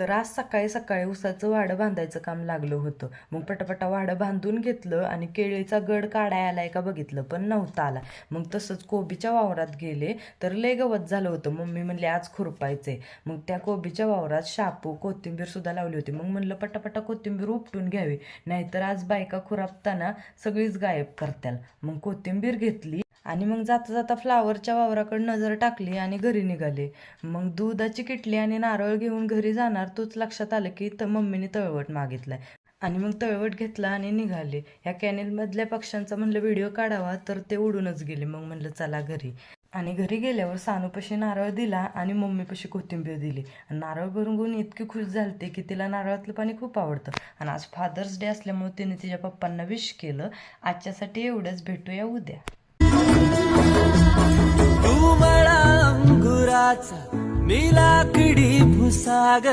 तर आज सकाळी सकाळी उसाचं वाडं बांधायचं काम लागलं होतं. मग पटापटा वाडं बांधून घेतलं आणि केळीचा गड काढाय आलाय का बघितलं पण नव्हता आला. मग तसंच कोबीच्या वावरात गेले तर लय गवत झालं होतं. मम्मी म्हणली आज खुरपायचे मग त्या कोबीच्या वावरात शापू कोथिंबीर सुद्धा लावली होती. मग म्हणलं पटापटा कोथिंबीर उपटून घ्यावी नाहीतर आज बायका खुरापताना सगळीच गायब करत्याल. मग कोथिंबीर घेतली. आणि मग जाता जाता फ्लावरच्या वावराकडे नजर टाकली आणि घरी निघाले. मग दुधाची किटली आणि नारळ घेऊन घरी जाणार तोच लक्षात आलं की तर मम्मीने तळवट मागितलाय. आणि मग तळवट घेतला आणि निघाले. ह्या कॅनेलमधल्या पक्ष्यांचा म्हणलं व्हिडिओ काढावा. तर ते उडूनच गेले. मग म्हणलं चला घरी. आणि घरी गेल्यावर सानूपाशी नारळ दिला आणि मम्मीपाशी कोथिंबीर दिली. नारळ नारळ घेऊन इतकी खुश झालते की तिला नारळातलं पाणी खूप आवडतं. आणि आज फादर्स डे असल्यामुळे तिने तिच्या पप्पांना विश केलं आजच्यासाठी एवढंच भेटूया उद्या. लाकडी भुसाग.